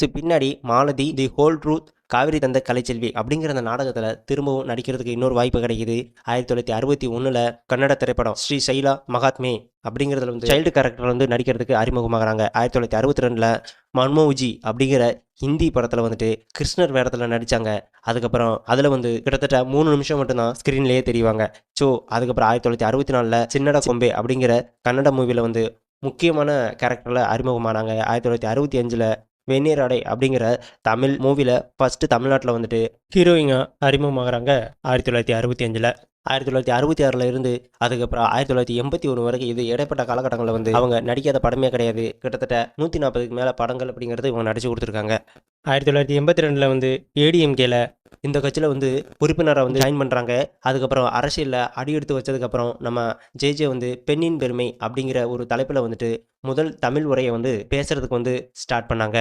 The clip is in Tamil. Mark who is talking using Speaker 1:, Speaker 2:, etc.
Speaker 1: ஸோ பின்னாடி Malathi the whole truth Kaveri தந்த கலைச்செல்வி அப்படிங்கிற அந்த நாடகத்தில் திரும்பவும் நடிக்கிறதுக்கு இன்னொரு வாய்ப்பு கிடைக்குது. ஆயிரத்தி தொள்ளாயிரத்தி அறுபத்தி ஒன்றில் கன்னட திரைப்படம் ஸ்ரீ சைலா மகாத்மே அப்படிங்கிறதுல வந்து சைல்டு கேரக்டர் வந்து நடிக்கிறதுக்கு அறிமுகமாகறாங்க. ஆயிரத்தி தொள்ளாயிரத்தி அறுபத்தி ரெண்டில் மன்மோஜி அப்படிங்கிற ஹிந்தி படத்தில் வந்துட்டு கிருஷ்ணர் வேடத்தில் நடித்தாங்க அதுக்கப்புறம் அதில் வந்து கிட்டத்தட்ட மூணு நிமிஷம் மட்டும்தான் ஸ்க்ரீன்லேயே தெரிவாங்க. ஸோ அதுக்கப்புறம் ஆயிரத்தி தொள்ளாயிரத்தி அறுபத்தி நாலில் சின்னட கொம்பே அப்படிங்கிற கன்னட மூவியில் வந்து முக்கியமான கேரக்டரில் அறிமுகமானாங்க. ஆயிரத்தி தொள்ளாயிரத்தி அறுபத்தி அஞ்சில் வெந்நீராடை அப்படிங்கிற தமிழ் மூவியில் ஃபஸ்ட்டு தமிழ்நாட்டில் வந்துட்டு ஹீரோயினாக அறிமுகமாகறாங்க ஆயிரத்தி தொள்ளாயிரத்தி அறுபத்தி அஞ்சில். ஆயிரத்தி தொள்ளாயிரத்தி அறுபத்தி ஆறில் இருந்து அதுக்கப்புறம் ஆயிரத்தி தொள்ளாயிரத்தி எண்பத்தி ஒன்று வரைக்கும் இது இடைப்பட்ட காலகட்டங்களில் வந்து அவங்க நடிக்காத படமே கிடையாது. கிட்டத்தட்ட நூற்றி நாற்பதுக்கு மேலே படங்கள் அப்படிங்கிறது இவங்க நடிச்சு கொடுத்துருக்காங்க. ஆயிரத்தி தொள்ளாயிரத்தி எண்பத்தி ரெண்டில் வந்து ஏடிஎம்கேல இந்த கட்சியில் வந்து உறுப்பினரை வந்து ஜாயின் பண்ணுறாங்க அதுக்கப்புறம் அரசியலில் அடியெடுத்து வச்சதுக்கப்புறம் நம்ம ஜேஜே வந்து பெண்ணின் பெருமை அப்படிங்கிற ஒரு தலைப்பில் வந்துட்டு முதல் தமிழ் உரையை வந்து பேசுறதுக்கு வந்து ஸ்டார்ட் பண்ணாங்க.